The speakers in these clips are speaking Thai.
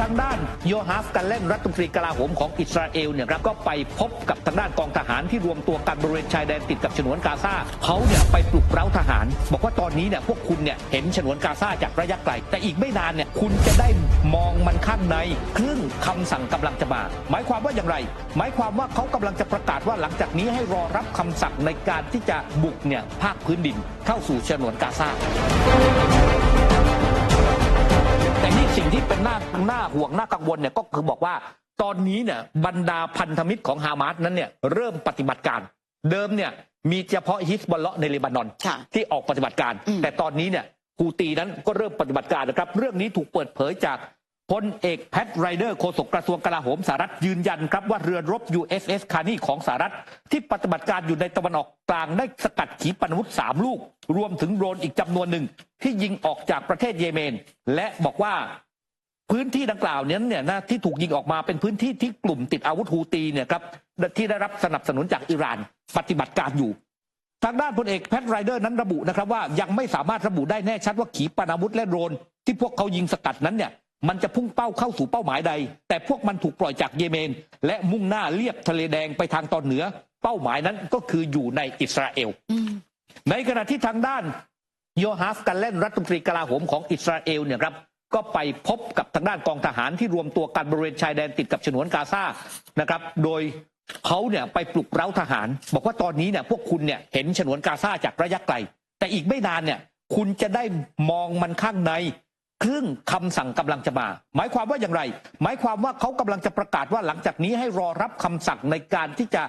ทางด้านโยฮาฟกันเล่นรัฐมนตรีกลาโหมของอิสราเอลเนี่ยครับก็ไปพบกับทางด้านกองทหารที่รวมตัวกันบริเวณชายแดนติดกับฉนวนกาซาเขาเนี่ยไปปลุกเร้าทหาร บอกว่าตอนนี้เนี่ยพวกคุณเนี่ยเห็นฉนวนกาซาจากระยะไกล แต่อีกไม่นานเนี่ยคุณจะได้มองมันข้างในครึ่งคำสั่งกำลังจะมา หมายความว่าอย่างไร หมายความว่าเขากำลังจะประกาศว่าหลังจากนี้ให้รอรับคำสั่งในการที่จะบุกเนี่ยภาคพื้นดินเข้าสู่ฉนวนกาซา นหน้าหน้าห่วงหน้ากังวลเนี่ยก็คือบอกว่า ตอนนี้เนี่ยบรรดาพันธมิตรของฮามาสนั้นเนี่ยเริ่มปฏิบัติการ เดิมเนี่ยมีเฉพาะฮิสบอลเลาะห์ในเลบานอนค่ะที่ออกปฏิบัติการอืมแต่ตอนนี้เนี่ยฮูตีนั้นก็เริ่มปฏิบัติการนะครับ เรื่องนี้ถูกเปิดเผยจากพลเอกแพทไรเดอร์โฆษกกระทรวงกลาโหมสหรัฐยืนยันครับว่าเรือรบ USS คานีของสหรัฐ ที่ปฏิบัติการอยู่ในตะวันออกกลางได้สกัดขีปนาวุธสามลูก รวมถึงโดรนอีกจำนวนหนึ่งที่ยิงออกจากประเทศเยเมน และบอกว่า พื้นที่ดังกล่าวนั้นเนี่ยนะที่ถูกยิงออกมาเป็นพื้นที่ที่กลุ่มติดอาวุธฮูตีเนี่ยครับที่ได้รับสนับสนุนจากอิหร่านปฏิบัติการอยู่ ทางด้านพลเอกแพทไรเดอร์นั้นระบุนะครับว่ายังไม่สามารถระบุได้แน่ชัดว่าขีปนาวุธและโดรนที่พวกเขายิงสกัดนั้นเนี่ยมันจะพุ่งเป้าเข้าสู่เป้าหมายใด แต่พวกมันถูกปล่อยจากเยเมน และมุ่งหน้าเลียบทะเลแดงไปทางตอนเหนือ เป้าหมายนั้นก็คืออยู่ในอิสราเอลอืมในขณะที่ทางด้านโยฮาฟกันเล่นรัฐมนตรีกลาโหมของอิสราเอลเนี่ยครับ ก็ไปพบกับทางด้านกองทหารที่รวมตัวกันบริเวณชายแดนติดกับฉนวนกาซานะครับ โดยเขาเนี่ยไปปลุกเร้าทหาร บอกว่าตอนนี้เนี่ยพวกคุณเนี่ยเห็นฉนวนกาซาจากระยะไกล แต่อีกไม่นานเนี่ยคุณจะได้มองมันข้างในครึ่งคำสั่งกำลังจะมา หมายความว่าอย่างไร หมายความว่าเขากำลังจะประกาศว่าหลังจากนี้ให้รอรับคำสั่งในการที่จะ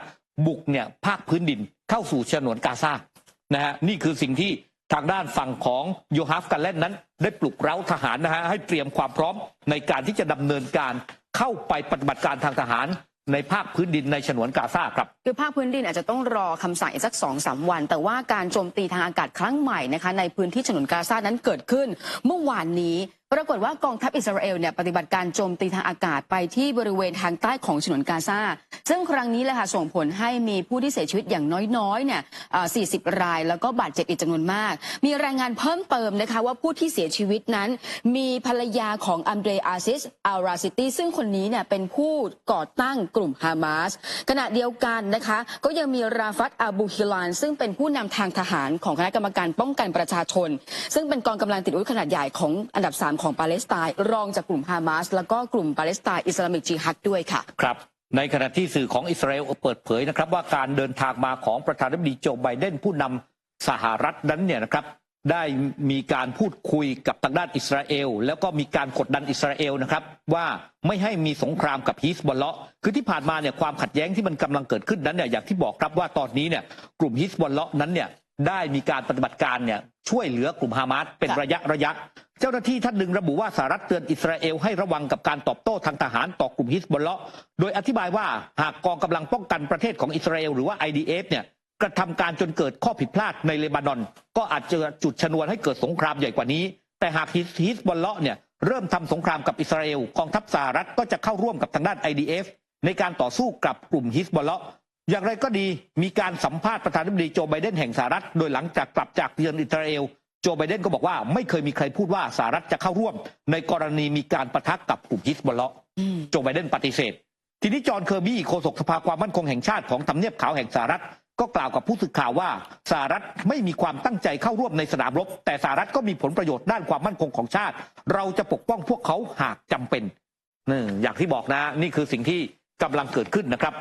บุกเนี่ยภาคพื้นดินเข้าสู่ฉนวนกาซานะฮะนี่คือสิ่งที่ ทางด้านฝั่งของโยฮาฟกันเล่นนั้น ได้ปลุกเร้าทหารนะฮะให้เตรียมความพร้อมในการที่จะดำเนินการเข้าไปปฏิบัติการทางทหารในภาคพื้นดินในฉนวนกาซาครับ คือภาคพื้นดินอาจจะต้องรอคำสั่งอีกสักสองสามวัน แต่ว่าการโจมตีทางอากาศครั้งใหม่นะคะในพื้นที่ฉนวนกาซานั้นเกิดขึ้น เมื่อวานนี้ ปรากฏว่ากองทัพอิสราเอลเนี่ยปฏิบัติการโจมตีทางอากาศไปที่บริเวณทางใต้ของฉนวนกาซา ซึ่งครั้งนี้แหละค่ะส่งผลให้มีผู้ที่เสียชีวิตอย่างน้อยๆเนี่ยอ่อ40 ราย แล้วก็บาดเจ็บอีกจำนวนมาก มีรายงานเพิ่มเติมนะคะว่าผู้ที่เสียชีวิตนั้น มีภรรยาของอัมเดรอาซิสอัลราซิตี้ซึ่งคนนี้เนี่ยเป็นผู้ก่อตั้งกลุ่มฮามาสขณะเดียวกันนะคะก็ยังมีราฟัตอาบูฮิลาน ซึ่งเป็นผู้นำทางทหารของคณะกรรมการป้องกันประชาชน ซึ่งเป็นกองกำลังติดอาวุธขนาดใหญ่ของอันดับ3ของปาเลสไตน์รองจากกลุ่มฮามาสแล้วก็กลุ่มปาเลสไตน์อิสลามิกจิฮัดด้วยค่ะครับในขณะที่สื่อของอิสราเอลเปิดเผยนะครับ ว่าการเดินทางมาของประธานาธิบดีโจไบเดนผู้นำสหรัฐนั้นเนี่ยนะครับ ได้มีการพูดคุยกับทางด้านอิสราเอล แล้วก็มีการกดดันอิสราเอลนะครับว่าไม่ให้มีสงครามกับฮิสบอลเลาะคือที่ผ่านมาเนี่ยความขัดแย้งที่มันกำลังเกิดขึ้นนั้นเนี่ยอย่างที่บอกครับว่าตอนนี้เนี่ยกลุ่มฮิสบอลเลาะนั้นเนี่ย ได้มีการปฏิบัติการเนี่ยช่วยเหลือกลุ่มฮามาสเป็นค่ะระยะระยะ เจ้าหน้าที่ท่านหนึ่งระบุว่าสหรัฐเตือนอิสราเอลให้ระวังกับการตอบโต้ทางทหารต่อกลุ่มฮิสบอลเลาะห์โดยอธิบายว่าหากกองกำลังป้องกันประเทศของอิสราเอลหรือว่า IDF เนี่ยกระทำการจนเกิดข้อผิดพลาดในเลบานอน ก็อาจจะจุดชนวนให้เกิดสงครามใหญ่กว่านี้ แต่หากฮิสบอลเลาะห์เนี่ยเริ่มทำสงครามกับอิสราเอลกองทัพสหรัฐก็จะเข้าร่วมกับทางด้าน IDF ในการต่อสู้กับกลุ่มฮิสบอลเลาะห์ อย่างไรก็ดีมีการสัมภาษณ์ประธานาธิบดีโจไบเดนแห่งสหรัฐโดยหลังจากกลับจากเยือนอิสราเอลโจไบเดนก็บอกว่าไม่เคยมีใครพูดว่าสหรัฐจะเข้าร่วม ในกรณีมีการประทักกับกลุ่มฮิสบอลเลาะห์อืมโจไบเดนปฏิเสธ ทีนี้จอห์นเคอร์บี้โฆษกสภาความมั่นคงแห่งชาติของทำเนียบขาวแห่งสหรัฐก็กล่าวกับผู้สื่อข่าวว่าสหรัฐไม่มีความตั้งใจเข้าร่วมในสนามรบ แต่สหรัฐก็มีผลประโยชน์ด้านความมั่นคงของชาติ เราจะปกป้องพวกเขาหากจำเป็นนี่อย่างที่บอกนะ นี่คือสิ่งที่กำลังเกิดขึ้นนะครับ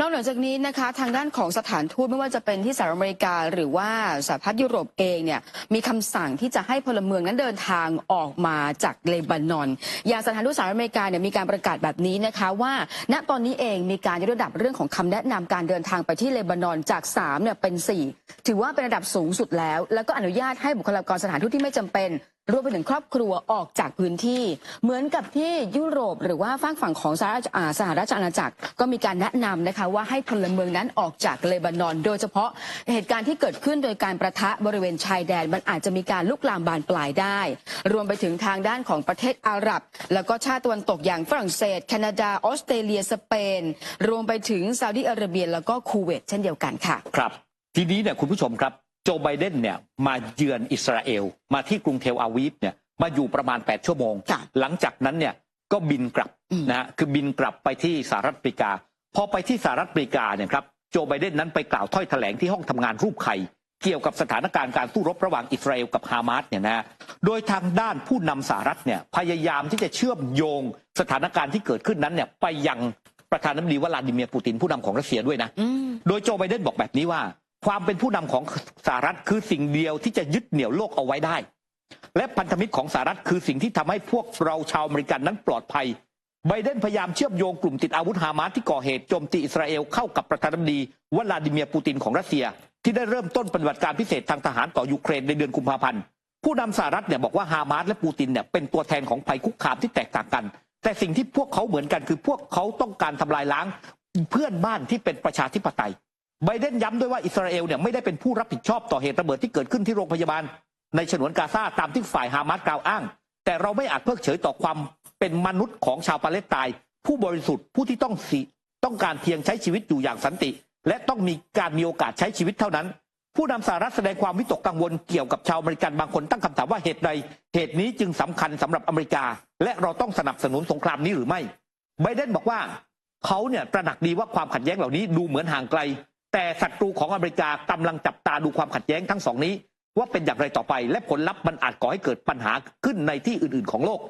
นอกเหนือจากนี้นะคะทางด้านของสถานทูตไม่ว่าจะเป็นที่สหรัฐอเมริกา หรือว่าสหพัฒน์ยุโรปเองเนี่ยมีคำสั่งที่จะให้พลเมืองนั้นเดินทางออกมาจากเลบานอน อย่างสถานทูตสหรัฐอเมริกาเนี่ยมีการประกาศแบบนี้นะคะว่า ณตอนนี้เองมีการยกระดับเรื่องของคำแนะนำการเดินทางไปที่เลบานอนจาก3เนี่ยเป็น 4 ถือว่าเป็นระดับสูงสุดแล้ว แล้วก็อนุญาตให้บุคลากรสถานทูตที่ไม่จำเป็น รวมไปถึงครอบครัวออกจากพื้นที่ เหมือนกับที่ยุโรปหรือว่าฝั่งฝั่งของสหราชอาสหราชอาณาจักรก็มีการแนะนำนะคะว่าให้พลเมืองนั้นออกจากเลบานอน โดยเฉพาะเหตุการณ์ที่เกิดขึ้นโดยการประทะบริเวณชายแดน มันอาจจะมีการลุกลามบานปลายได้ รวมไปถึงทางด้านของประเทศอาหรับ แล้วก็ชาติตะวันตกอย่างฝรั่งเศส แคนาดาออสเตรเลียสเปน รวมไปถึงซาอุดิอาระเบียแล้วก็คูเวตเช่นเดียวกันค่ะ ครับ ทีนี้เนี่ยคุณผู้ชมครับ จไบเดนเนี่ยมาเยือนอิสราเอล มาที่กรุงเทลอาวีฟเนี่ยมาอยู่ประมาณ 8 ชั่วโมงค่ะหลังจากนั้นเนี่ยก็บินกลับอืมนะฮะคือบินกลับไปที่สหรัฐอเมริกา พอไปที่สหรัฐอเมริกาเนี่ยครับโจไบเดนนั้นไปกล่าวถ้อยแถลงที่ห้องทำงานรูปไข่เกี่ยวกับสถานการณ์การสู้รบระหว่างอิสราเอลกับฮามาสเนี่ยนะฮะโดยทางด้านผู้นำสหรัฐเนี่ยพยายามที่จะเชื่อมโยงสถานการณ์ที่เกิดขึ้นนั้นเนี่ยไปยังประธานาธิบดีวลาดิเมียร์ปูตินผู้นำของรัสเซียด้วยนะอืมโดยโจไบเดนบอกแบบนี้ว่า ความเป็นผู้นำของสหรัฐคือสิ่งเดียวที่จะยึดเหนี่ยวโลกเอาไว้ได้ และพันธมิตรของสหรัฐคือสิ่งที่ทำให้พวกเราชาวอเมริกันนั้นปลอดภัยไบเดนพยายามเชื่อมโยงกลุ่มติดอาวุธฮามาสที่ก่อเหตุโจมตีอิสราเอลเข้ากับประธานาธิบดีวลาดิเมียร์ปูตินของรัสเซีย ที่ได้เริ่มต้นปฏิบัติการพิเศษทางทหารต่อยูเครนในเดือนกุมภาพันธ์ผู้นำสหรัฐเนี่ยบอกว่าฮามาสและปูตินเนี่ยเป็นตัวแทนของภัยคุกคามที่แตกต่างกัน แต่สิ่งที่พวกเขาเหมือนกันคือพวกเขาต้องการทำลายล้างเพื่อนบ้านที่เป็นประชาธิปไตย ไบเดนย้ำด้วยว่าอิสราเอลเนี่ยไม่ได้เป็นผู้รับผิดชอบต่อเหตุระเบิดที่เกิดขึ้นที่โรงพยาบาล ในฉนวนกาซาตามที่ฝ่ายฮามาสกล่าวอ้าง แต่เราไม่อาจเพิกเฉยต่อความเป็นมนุษย์ของชาวปาเลสไตน์ผู้บริสุทธิ์ผู้ที่ต้องสิต้องการเพียงใช้ชีวิตอยู่อย่างสันติ และต้องมีการมีโอกาสใช้ชีวิตเท่านั้น ผู้นำสหรัฐแสดงความวิตกกังวลเกี่ยวกับชาวอเมริกันบางคนตั้งคำถามว่าเหตุใด เหตุนี้จึงสำคัญสำหรับอเมริกา และเราต้องสนับสนุนสงครามนี้หรือไม่ไบเดนบอกว่าเขาเนี่ยตระหนักดีว่าความขัดแย้งเหล่านี้ดูเหมือนห่างไกล แต่ศัตรูของอเมริกากำลังจับตาดูความขัดแย้งทั้งสองนี้ ว่าเป็นอย่างไรต่อไป และผลลัพธ์มันอาจก่อให้เกิดปัญหาขึ้นในที่อื่นๆของโลก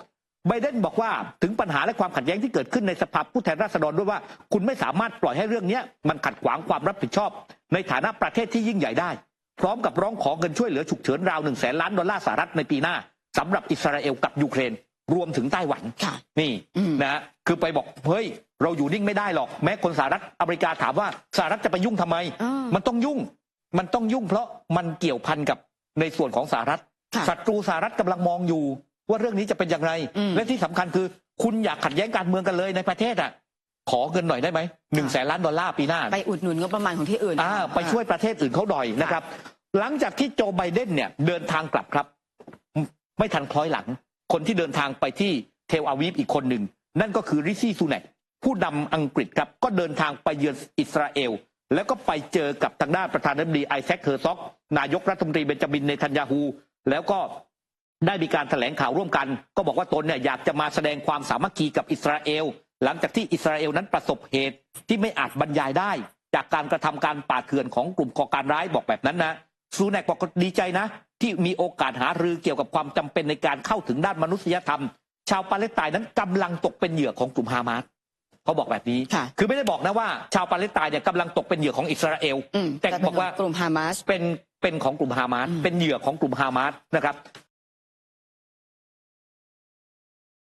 ไบเดนบอกว่าถึงปัญหาและความขัดแย้งที่เกิดขึ้นในสภาผู้แทนราษฎรด้วยว่า คุณไม่สามารถปล่อยให้เรื่องนี้มันขัดขวางความรับผิดชอบ ในฐานะประเทศที่ยิ่งใหญ่ได้ พร้อมกับร้องขอเงินช่วยเหลือฉุกเฉินราวหนึ่งแสนล้านดอลลาร์สหรัฐในปีหน้าสำหรับอิสราเอลกับยูเครน รวมถึงไต้หวันค่ะนี่อืมนะฮะคือไปบอกเฮ้ยเราอยู่นิ่งไม่ได้หรอก แม้คนสหรัฐอเมริกาถามว่าสหรัฐจะไปยุ่งทำไมอ่ามันต้องยุ่ง มันต้องยุ่งเพราะมันเกี่ยวพันกับในส่วนของสหรัฐค่ะศัตรูสหรัฐกำลังมองอยู่ ว่าเรื่องนี้จะเป็นอย่างไรอืมและที่สำคัญคือ คุณอยากขัดแย้งการเมืองกันเลยในประเทศอะขอเงินหน่อยได้ไหมหนึ่งแสนล้านดอลลาร์ปีหน้า ไปอุดหนุนงบประมาณของที่อื่นอ่าไปช่วยประเทศอื่นเขาหน่อยนะครับ หลังจากที่โจไบเดนเนี่ยเดินทางกลับครับ ไม่ทันคล้อยหลัง คนที่เดินทางไปที่เทลอาวีฟอีกคนหนึ่ง นั่นก็คือริซี่ซูเนกผู้นำอังกฤษครับก็เดินทางไปเยือนอิสราเอล แล้วก็ไปเจอกับทางด้านประธานาธิบดีไอแซคเฮอร์ซอกนายกรัฐมนตรีเบนจามินเนทันยาฮู แล้วก็ได้มีการแถลงข่าวร่วมกัน ก็บอกว่าตนเนี่ยอยากจะมาแสดงความสามัคคีกับอิสราเอล หลังจากที่อิสราเอลนั้นประสบเหตุที่ไม่อาจบรรยายได้ จากการกระทำการป่าเถื่อนของกลุ่มก่อการร้ายบอกแบบนั้นนะซูแนกบอกดีใจนะ ที่มีโอกาสหารือเกี่ยวกับความจำเป็นในการเข้าถึงด้านมนุษยธรรม ชาวปาเลสไตน์นั้นกำลังตกเป็นเหยื่อของกลุ่มฮามาสเขาบอกแบบนี้ค่ะคือไม่ได้บอกนะว่า ชาวปาเลสไตน์เนี่ยกำลังตกเป็นเหยื่อของอิสราเอลอืมแต่เป็นบอกว่ากลุ่มฮามาสเป็นเป็นของกลุ่มฮามาสอืมเป็นเหยื่อของกลุ่มฮามาสนะครับ